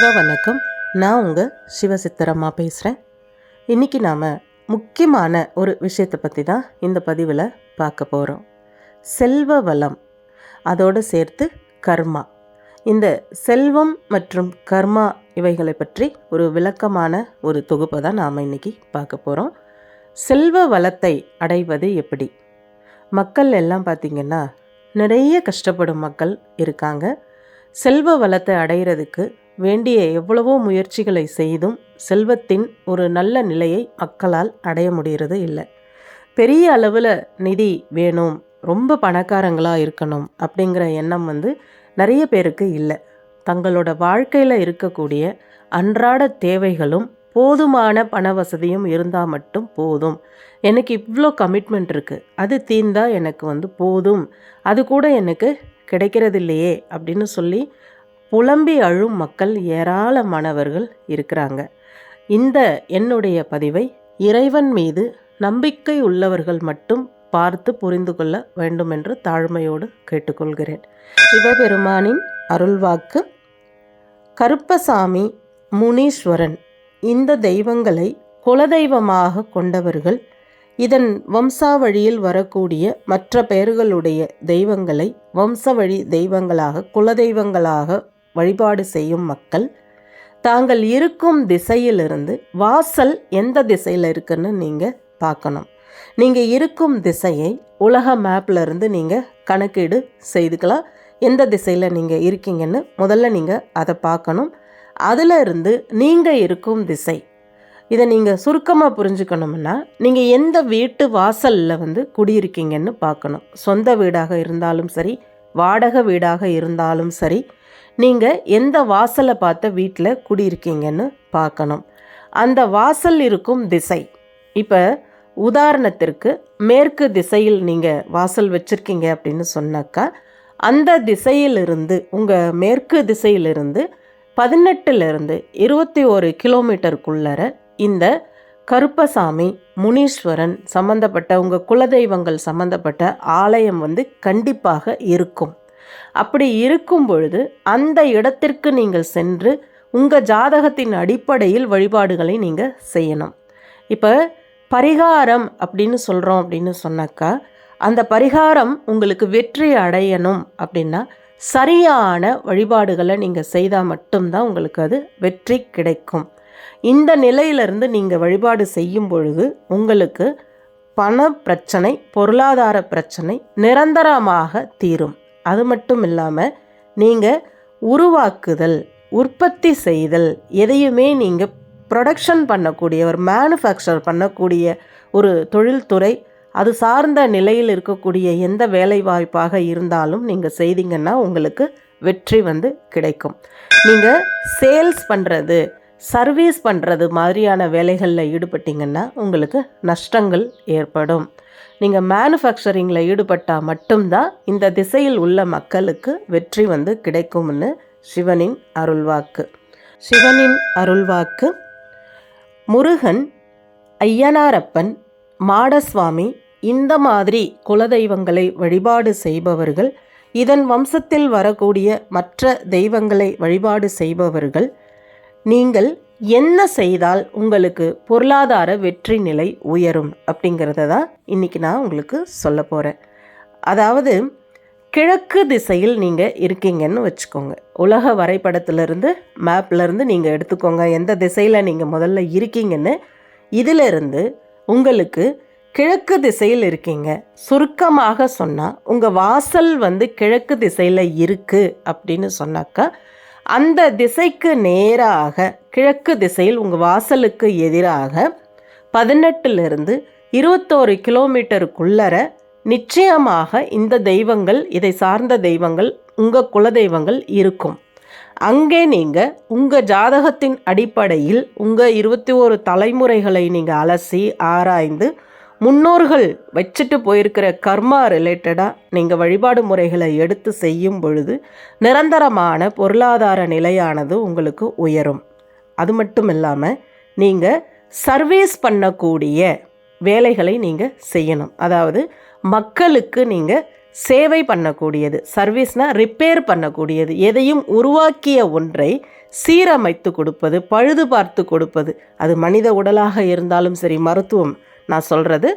சிவா வணக்கம். நான் உங்கள் சிவசித்தரம்மா பேசுகிறேன் இன்றைக்கி நாம் முக்கியமான ஒரு விஷயத்தை பற்றி தான் இந்த பதிவில் பார்க்க போகிறோம் செல்வ வளம் அதோடு சேர்த்து கர்மா. இந்த செல்வம் மற்றும் கர்மா இவைகளை பற்றி ஒரு விளக்கமான ஒரு தொகுப்பை தான் நாம் இன்றைக்கி பார்க்க போகிறோம் செல்வ வளத்தை அடைவது எப்படி? மக்கள் எல்லாம் பார்த்திங்கன்னா நிறைய கஷ்டப்படும் மக்கள் இருக்காங்க. செல்வ வளத்தை அடைகிறதுக்கு வேண்டிய எவ்வளவோ முயற்சிகளை செய்தும் செல்வத்தின் ஒரு நல்ல நிலையை மக்களால் அடைய முடிகிறது இல்லை. பெரிய அளவில் நிதி வேணும் ரொம்ப பணக்காரங்களாக இருக்கணும் அப்படிங்கிற எண்ணம் வந்து நிறைய பேருக்கு இல்லை. தங்களோட வாழ்க்கையில் இருக்கக்கூடிய அன்றாட தேவைகளும் போதுமான பண வசதியும் இருந்தால் மட்டும் போதும். எனக்கு இவ்வளோ கமிட்மெண்ட் இருக்குது அது தீர்ந்தால் எனக்கு வந்து போதும் அது கூட எனக்கு கிடைக்கிறது இல்லையே அப்படின்னு சொல்லி புலம்பி அழும் மக்கள் ஏராளமானவர்கள் இருக்கிறாங்க. இந்த என்னுடைய பதிவை இறைவன் மீது நம்பிக்கை உள்ளவர்கள் மட்டும் பார்த்து புரிந்து கொள்ள வேண்டும் என்று தாழ்மையோடு கேட்டுக்கொள்கிறேன். சிவபெருமானின் அருள்வாக்கு கருப்பசாமி முனீஸ்வரன் இந்த தெய்வங்களை குலதெய்வமாக கொண்டவர்கள் இதன் வம்சாவழியில் வரக்கூடிய மற்ற பெயர்களுடைய தெய்வங்களை வம்சவழி தெய்வங்களாக குலதெய்வங்களாக வழிபாடு செய்யும் மக்கள் தாங்கள் இருக்கும் திசையிலிருந்து வாசல் எந்த திசையில் இருக்குன்னு நீங்கள் பார்க்கணும். நீங்கள் இருக்கும் திசையை உலக மேப்பில் இருந்து நீங்கள் கணக்கீடு செய்துக்கலாம். எந்த திசையில் நீங்கள் இருக்கீங்கன்னு முதல்ல நீங்கள் அதை பார்க்கணும். அதில் இருந்து நீங்கள் இருக்கும் திசை இதை நீங்கள் சுருக்கமாக புரிஞ்சுக்கணும்னா நீங்கள் எந்த வீட்டு வாசலில் வந்து குடியிருக்கீங்கன்னு பார்க்கணும். சொந்த வீடாக இருந்தாலும் சரி வாடகை வீடாக இருந்தாலும் சரி நீங்கள் எந்த வாசலை பார்த்த வீட்டில் குடியிருக்கீங்கன்னு பார்க்கணும். அந்த வாசல் இருக்கும் திசை. இப்போ உதாரணத்திற்கு மேற்கு திசையில் நீங்கள் வாசல் வச்சுருக்கீங்க அப்படின்னு சொன்னாக்கா அந்த திசையிலிருந்து உங்கள் மேற்கு திசையிலிருந்து பதினெட்டுலேருந்து இருபத்தி ஒரு கிலோமீட்டருக்குள்ளர இந்த கருப்பசாமி முனீஸ்வரன் சம்மந்தப்பட்ட உங்கள் குலதெய்வங்கள் சம்மந்தப்பட்ட ஆலயம் வந்து கண்டிப்பாக இருக்கும். அப்படி இருக்கும் பொழுது அந்த இடத்திற்கு நீங்கள் சென்று உங்கள் ஜாதகத்தின் அடிப்படையில் வழிபாடுகளை நீங்கள் செய்யணும். இப்போ பரிகாரம் அப்படின்னு சொல்கிறோம் அப்படின்னு சொன்னாக்கா அந்த பரிகாரம் உங்களுக்கு வெற்றி அடையணும் அப்படின்னா சரியான வழிபாடுகளை நீங்கள் செய்தால் மட்டும்தான் உங்களுக்கு அது வெற்றி கிடைக்கும். இந்த நிலையிலிருந்து நீங்கள் வழிபாடு செய்யும் பொழுது உங்களுக்கு பண பிரச்சனை பொருளாதார பிரச்சனை நிரந்தரமாக தீரும். அது மட்டும் இல்லாமல் நீங்கள் உருவாக்குதல் உற்பத்தி செய்தல் எதையுமே நீங்கள் ப்ரொடக்ஷன் பண்ணக்கூடிய ஒரு மேனுஃபேக்சர் பண்ணக்கூடிய ஒரு தொழில்துறை அது சார்ந்த நிலையில் இருக்கக்கூடிய எந்த வேலைவாய்ப்பாக இருந்தாலும் நீங்கள் செய்தீங்கன்னா உங்களுக்கு வெற்றி வந்து கிடைக்கும். நீங்கள் சேல்ஸ் பண்ணுறது சர்வீஸ் பண்ணுறது மாதிரியான வேலைகளில் ஈடுபட்டிங்கன்னா உங்களுக்கு நஷ்டங்கள் ஏற்படும். நீங்கள் மேனுஃபேக்சரிங்கில் ஈடுபட்டால் மட்டும்தான் இந்த திசையில் உள்ள மக்களுக்கு வெற்றி வந்து கிடைக்கும்னு சிவனின் அருள்வாக்கு. சிவனின் அருள்வாக்கு முருகன் ஐயனாரப்பன் மாடசுவாமி இந்த மாதிரி குலதெய்வங்களை வழிபாடு செய்பவர்கள் இதன் வம்சத்தில் வரக்கூடிய மற்ற தெய்வங்களை வழிபாடு செய்பவர்கள் நீங்கள் என்ன செய்தால் உங்களுக்கு பொருளாதார வெற்றி நிலை உயரும் அப்படிங்கிறத தான் இன்றைக்கி நான் உங்களுக்கு சொல்ல போகிறேன் அதாவது கிழக்கு திசையில் நீங்கள் இருக்கீங்கன்னு வச்சுக்கோங்க. உலக வரைபடத்திலிருந்து மேப்லேருந்து நீங்கள் எடுத்துக்கோங்க. எந்த திசையில் நீங்கள் முதல்ல இருக்கீங்கன்னு இதிலிருந்து உங்களுக்கு கிழக்கு திசையில் இருக்கீங்க. சுருக்கமாக சொன்னால் உங்கள் வாசல் வந்து கிழக்கு திசையில் இருக்குது அப்படின்னு சொன்னாக்கா அந்த திசைக்கு நேராக கிழக்கு திசையில் உங்கள் வாசலுக்கு எதிராக பதினெட்டுலேருந்து இருபத்தோரு கிலோமீட்டருக்குள்ளர நிச்சயமாக இந்த தெய்வங்கள் இதை சார்ந்த தெய்வங்கள் உங்கள் குலதெய்வங்கள் இருக்கும். அங்கே நீங்கள் உங்கள் ஜாதகத்தின் அடிப்படையில் உங்கள் இருபத்தி ஒரு தலைமுறைகளை நீங்கள் அலசி ஆராய்ந்து முன்னோர்கள் வச்சுட்டு போயிருக்கிற கர்மா ரிலேட்டடாக நீங்கள் வழிபாடு முறைகளை எடுத்து செய்யும் பொழுது நிரந்தரமான பொருளாதார நிலையானது உங்களுக்கு உயரும். அது மட்டும் இல்லாமல் நீங்கள் சர்வீஸ் பண்ணக்கூடிய வேலைகளை நீங்கள் செய்யணும். அதாவது மக்களுக்கு நீங்கள் சேவை பண்ணக்கூடியது சர்வீஸ்னால் ரிப்பேர் பண்ணக்கூடியது எதையும் உருவாக்கிய ஒன்றை சீரமைத்து கொடுப்பது பழுது பார்த்து கொடுப்பது அது மனித உடலாக இருந்தாலும் சரி மருத்துவம் நான் சொல்கிறது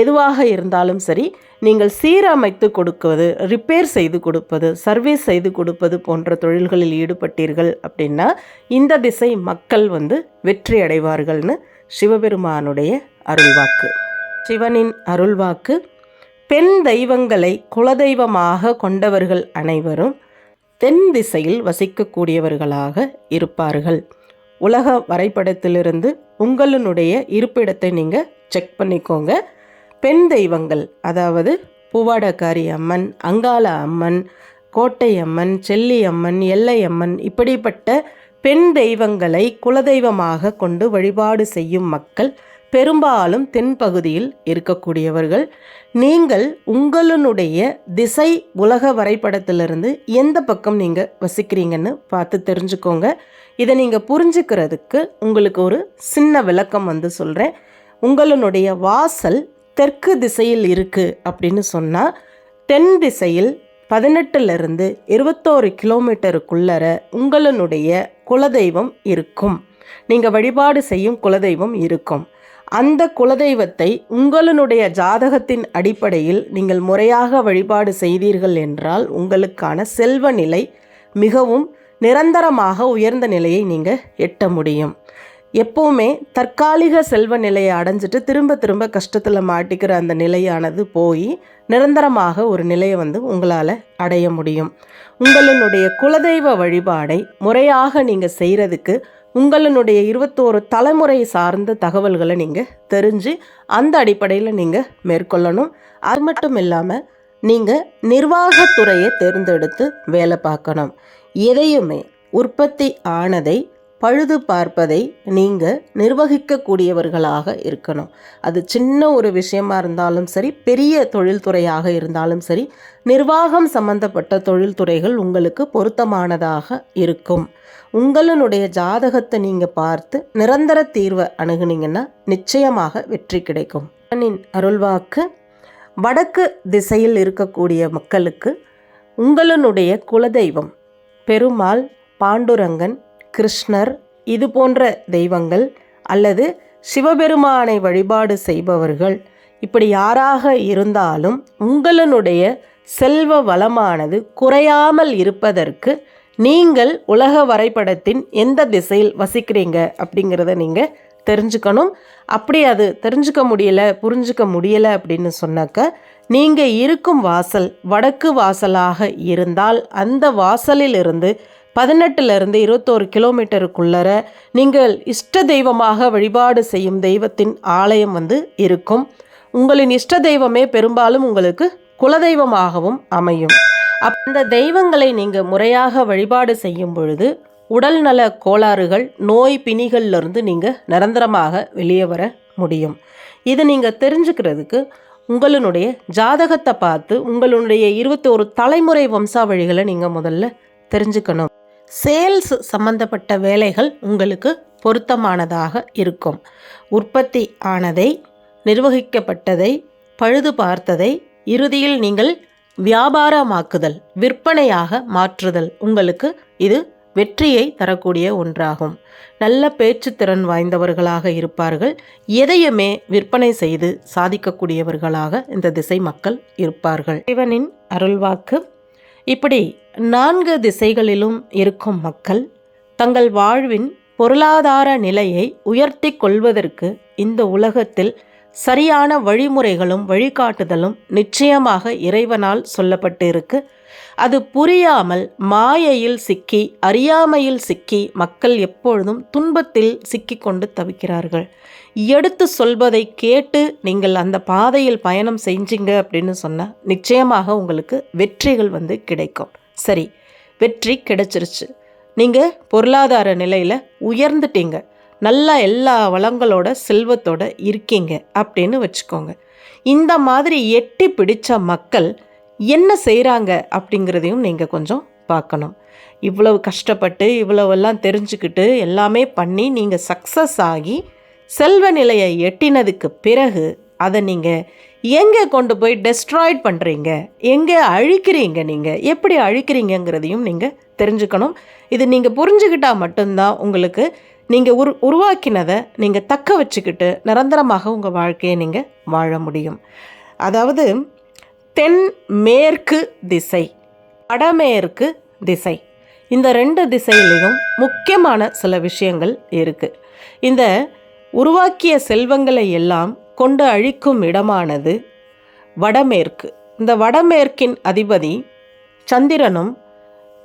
எதுவாக இருந்தாலும் சரி நீங்கள் சீரமைத்து கொடுப்பது ரிப்பேர் செய்து கொடுப்பது சர்வீஸ் செய்து கொடுப்பது போன்ற தொழில்களில் ஈடுபட்டீர்கள் அப்படின்னா இந்த திசை மக்கள் வந்து வெற்றி அடைவார்கள்னு சிவபெருமானுடைய அருள்வாக்கு. சிவனின் அருள்வாக்கு பெண் தெய்வங்களை குலதெய்வமாக கொண்டவர்கள் அனைவரும் தென் திசையில் வசிக்கக்கூடியவர்களாக இருப்பார்கள். உலக வரைபடத்திலிருந்து உங்களினுடைய இருப்பிடத்தை நீங்கள் செக் பண்ணிக்கோங்க. பெண் தெய்வங்கள் அதாவது பூவாடக்காரி அம்மன் அங்காள அம்மன் கோட்டை அம்மன் செல்லி அம்மன் எல்லை அம்மன் இப்படிப்பட்ட பெண் தெய்வங்களை குலதெய்வமாக கொண்டு வழிபாடு செய்யும் மக்கள் பெரும்பாலும் தென்பகுதியில் இருக்கக்கூடியவர்கள் நீங்கள் உங்களுடைய திசை உலக வரைபடத்திலிருந்து எந்த பக்கம் நீங்கள் வசிக்கிறீங்கன்னு பார்த்து தெரிஞ்சுக்கோங்க. இதை நீங்கள் புரிஞ்சுக்கிறதுக்கு உங்களுக்கு ஒரு சின்ன விளக்கம் வந்து சொல்கிறேன் உங்களுடைய வாசல் தெற்கு திசையில் இருக்குது அப்படின்னு சொன்னால் தென் திசையில் பதினெட்டுலேருந்து இருபத்தோரு கிலோமீட்டருக்குள்ளர உங்களுடைய குலதெய்வம் இருக்கும். நீங்கள் வழிபாடு செய்யும் குலதெய்வம் இருக்கும். அந்த குலதெய்வத்தை உங்களுடைய ஜாதகத்தின் அடிப்படையில் நீங்கள் முறையாக வழிபாடு செய்தீர்கள் என்றால் உங்களுக்கான செல்வ நிலை மிகவும் நிரந்தரமாக உயர்ந்த நிலையை நீங்கள் எட்ட முடியும். எப்போவுமே தற்காலிக செல்வ நிலையை அடைஞ்சிட்டு திரும்ப திரும்ப கஷ்டத்தில் மாட்டிக்கிற அந்த நிலையானது போய் நிரந்தரமாக ஒரு நிலையை வந்து உங்களால் அடைய முடியும். உங்களுடைய குலதெய்வ வழிபாடை முறையாக நீங்கள் செய்கிறதுக்கு உங்களுடைய இருபத்தோரு தலைமுறை சார்ந்த தகவல்களை நீங்கள் தெரிஞ்சு அந்த அடிப்படையில் நீங்கள் மேற்கொள்ளணும். அது மட்டும் இல்லாமல் நீங்கள் நிர்வாகத்துறையை தேர்ந்தெடுத்து வேலை பார்க்கணும். எதையுமே உற்பத்தி ஆனதை பழுது பார்ப்பதை நீங்கள் நிர்வகிக்கக்கூடியவர்களாக இருக்கணும். அது சின்ன ஒரு விஷயமா இருந்தாலும் சரி பெரிய தொழில்துறையாக இருந்தாலும் சரி நிர்வாகம் சம்பந்தப்பட்ட தொழில்துறைகள் உங்களுக்கு பொருத்தமானதாக இருக்கும். உங்களுடைய ஜாதகத்தை நீங்கள் பார்த்து நிரந்தர தீர்வை அணுகுனீங்கன்னா நிச்சயமாக வெற்றி கிடைக்கும். அருள்வாக்கு வடக்கு திசையில் இருக்கக்கூடிய மக்களுக்கு உங்களுடைய குலதெய்வம் பெருமாள் பாண்டுரங்கன் கிருஷ்ணர் இது போன்ற தெய்வங்கள் அல்லது சிவபெருமானை வழிபாடு செய்பவர்கள். இப்படி யாராக இருந்தாலும் உங்களுடைய செல்வ வளமானது குறையாமல் இருப்பதற்கு நீங்கள் உலக வரைபடத்தின் எந்த திசையில் வசிக்கிறீங்க அப்படிங்கிறத நீங்கள் தெரிஞ்சுக்கணும். அப்படி அது தெரிஞ்சுக்க முடியலை புரிஞ்சுக்க முடியலை அப்படின்னு சொன்னாக்க நீங்கள் இருக்கும் வாசல் வடக்கு வாசலாக இருந்தால் அந்த வாசலிலிருந்து பதினெட்டுலேருந்து இருபத்தோரு கிலோமீட்டருக்குள்ளர நீங்கள் இஷ்ட தெய்வமாக வழிபாடு செய்யும் தெய்வத்தின் ஆலயம் வந்து இருக்கும். உங்களின் இஷ்ட தெய்வமே பெரும்பாலும் உங்களுக்கு குலதெய்வமாகவும் அமையும். அந்த தெய்வங்களை நீங்கள் முறையாக வழிபாடு செய்யும் பொழுது உடல்நல கோளாறுகள் நோய் பிணிகள்லேருந்து நீங்கள் நிரந்தரமாக வெளியே வர முடியும். இது நீங்கள் தெரிஞ்சுக்கிறதுக்கு உங்களுடைய ஜாதகத்தை பார்த்து உங்களுடைய இருபத்தோரு தலைமுறை வம்சாவழிகளை நீங்கள் முதல்ல தெரிஞ்சுக்கணும். சேல்ஸ் சம்பந்தப்பட்ட வேலைகள் உங்களுக்கு பொருத்தமானதாக இருக்கும். உற்பத்தி ஆனதை நிர்வகிக்கப்பட்டதை பழுது பார்த்ததை இறுதியில் நீங்கள் வியாபாரமாக்குதல் விற்பனையாக மாற்றுதல் உங்களுக்கு இது வெற்றியை தரக்கூடிய ஒன்றாகும். நல்ல பேச்சுத்திறன் வாய்ந்தவர்களாக இருப்பார்கள். எதையுமே விற்பனை செய்து சாதிக்கக்கூடியவர்களாக இந்த திசை மக்கள் இருப்பார்கள். இவனின் அருள்வாக்கு இப்படி நான்கு திசைகளிலும் இருக்கும் மக்கள் தங்கள் வாழ்வின் பொருளாதார நிலையை உயர்த்தி கொள்வதற்கு இந்த உலகத்தில் சரியான வழிமுறைகளும் வழிகாட்டுதலும் நிச்சயமாக இறைவனால் சொல்லப்பட்டு இருக்கு அது புரியாமல் மாயையில் சிக்கி அறியாமையில் சிக்கி மக்கள் எப்பொழுதும் துன்பத்தில் சிக்கிக்கொண்டு தவிக்கிறார்கள். எடுத்து சொல்வதை கேட்டு நீங்கள் அந்த பாதையில் பயணம் செஞ்சீங்க அப்படின்னு சொன்னால் நிச்சயமாக உங்களுக்கு வெற்றிகள் வந்து கிடைக்கும். சரி வெற்றி கிடைச்சிருச்சு. நீங்கள் பொருளாதார நிலையில் உயர்ந்துட்டீங்க. நல்லா எல்லா வளங்களோட செல்வத்தோட இருக்கீங்க அப்படின்னு வச்சுக்கோங்க. இந்த மாதிரி எட்டி பிடித்த மக்கள் என்ன செய்கிறாங்க அப்படிங்கிறதையும் நீங்கள் கொஞ்சம் பார்க்கணும். இவ்வளவு கஷ்டப்பட்டு இவ்வளவெல்லாம் தெரிஞ்சுக்கிட்டு எல்லாமே பண்ணி நீங்கள் சக்ஸஸ் ஆகி செல்வ நிலையை எட்டினதுக்கு பிறகு அதை நீங்கள் எங்கே கொண்டு போய் டெஸ்ட்ராய்ட் பண்ணுறீங்க எங்கே அழிக்கிறீங்க நீங்கள் எப்படி அழிக்கிறீங்கங்கிறதையும் நீங்கள் தெரிஞ்சுக்கணும். இது நீங்கள் புரிஞ்சுக்கிட்டால் மட்டும்தான் உங்களுக்கு நீங்கள் உரு உருவாக்கினதை நீங்கள் தக்க வச்சுக்கிட்டு நிரந்தரமாக உங்கள் வாழ்க்கையை நீங்கள் வாழ முடியும். அதாவது தென் மேற்கு திசை வடமேற்கு திசை. இந்த ரெண்டு திசையிலையும் முக்கியமான சில விஷயங்கள் இருக்குது இந்த உருவாக்கிய செல்வங்களை எல்லாம் கொண்டு அழிக்கும் இடமானது வடமேற்கு. இந்த வடமேற்கின் அதிபதி சந்திரனும்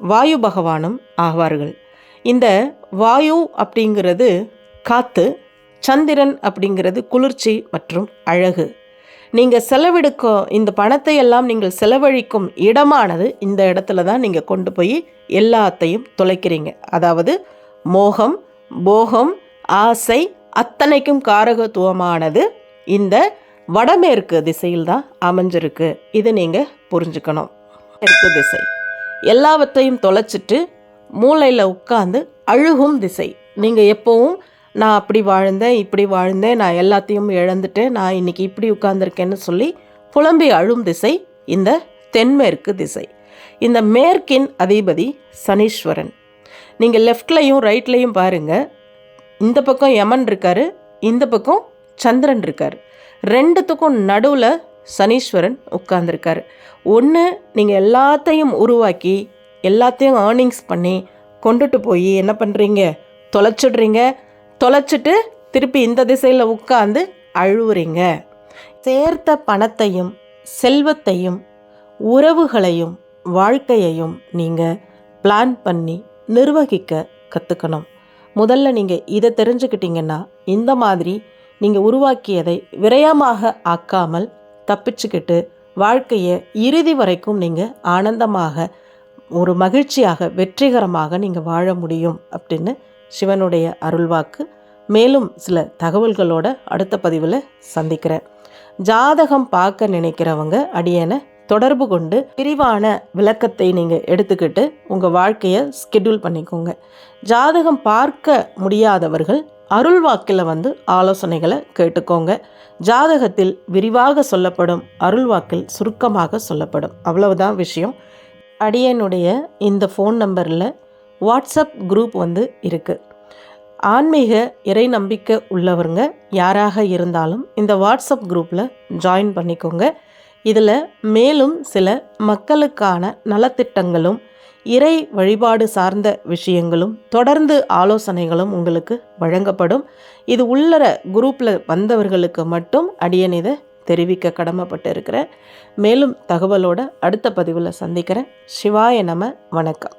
வாயு பகவானும் ஆவார்கள். இந்த வாயு அப்படிங்கிறது காற்று சந்திரன் அப்படிங்கிறது குளிர்ச்சி மற்றும் அழகு. நீங்கள் செலவெடுக்கும் இந்த பணத்தை எல்லாம் நீங்கள் செலவழிக்கும் இடமானது இந்த இடத்துல தான் நீங்கள் கொண்டு போய் எல்லாத்தையும் தொலைக்கிறீங்க. அதாவது மோகம் போகம் ஆசை அத்தனைக்கும் காரகத்துவமானது இந்த வடமேற்கு திசையில் தான் அமைஞ்சிருக்கு. இது நீங்கள் புரிஞ்சுக்கணும். மேற்கு திசை. எல்லாவற்றையும் தொலைச்சிட்டு மூளையில் உட்காந்து அழுகும் திசை. நீங்கள் எப்போவும் நான் அப்படி வாழ்ந்தேன் இப்படி வாழ்ந்தேன் நான் எல்லாத்தையும் இழந்துட்டேன் நான் இன்னைக்கு இப்படி உட்கார்ந்துருக்கேன்னு சொல்லி புலம்பி அழும் திசை இந்த தென்மேற்கு திசை. இந்த மேற்கின் அதிபதி சனீஸ்வரன். நீங்கள் லெஃப்ட்லையும் ரைட்லையும் பாருங்கள் இந்த பக்கம் யமன் இருக்காரு இந்த பக்கம் சந்திரன் இருக்கார். ரெண்டுத்துக்கும் நடுவில் சனீஸ்வரன் உட்கார்ந்துருக்காரு. ஒன்று நீங்கள் எல்லாத்தையும் உருவாக்கி எல்லாத்தையும் ஏர்னிங்ஸ் பண்ணி கொண்டுட்டு போய் என்ன பண்ணுறீங்க தொலைச்சிடுறீங்க. தொலைச்சிட்டு திருப்பி இந்த திசையில் உட்காந்து அழுவுறீங்க. சேர்த்த பணத்தையும் செல்வத்தையும் உறவுகளையும் வாழ்க்கையையும் நீங்கள் பிளான் பண்ணி நிர்வகிக்க கற்றுக்கணும் முதல்ல நீங்கள் இதை தெரிஞ்சுக்கிட்டீங்கன்னா இந்த மாதிரி நீங்கள் உருவாக்கியதை விரயமாக ஆக்காமல் தப்பிச்சுக்கிட்டு வாழ்க்கையை இறுதி வரைக்கும் நீங்கள் ஆனந்தமாக ஒரு மகிழ்ச்சியாக வெற்றிகரமாக நீங்கள் வாழ முடியும் அப்படின்னு சிவனுடைய அருள்வாக்கு. மேலும் சில தகவல்களோட அடுத்த பதிவில் சந்திக்கிறேன். ஜாதகம் பார்க்க நினைக்கிறவங்க அடியனை தொடர்பு கொண்டு விரிவான விளக்கத்தை நீங்கள் எடுத்துக்கிட்டு உங்கள் வாழ்க்கையை ஸ்கெடியூல் பண்ணிக்கோங்க. ஜாதகம் பார்க்க முடியாதவர்கள் அருள் வாக்கில் வந்து ஆலோசனைகளை கேட்டுக்கோங்க. ஜாதகத்தில் விரிவாக சொல்லப்படும் அருள் வாக்கில் சுருக்கமாக சொல்லப்படும். அவ்வளவுதான் விஷயம். அடியனுடைய இந்த ஃபோன் நம்பரில் வாட்ஸ்அப் குரூப் வந்து இருக்குது ஆன்மீக இறை நம்பிக்கை உள்ளவங்க யாராக இருந்தாலும் இந்த வாட்ஸ்அப் குரூப்பில் ஜாயின் பண்ணிக்கோங்க. இதில் மேலும் சில மக்களுக்கான நலத்திட்டங்களும் இறை வழிபாடு சார்ந்த விஷயங்களும் தொடர்ந்து ஆலோசனைகளும் உங்களுக்கு வழங்கப்படும். இது உள்ளர குரூப்பில் வந்தவர்களுக்கு மட்டும் அடியன் இதை தெரிவிக்க கடமைப்பட்டு இருக்கிறேன் மேலும் தகவலோட அடுத்த பதிவில் சந்திக்கிறேன். சிவாய நம வணக்கம்.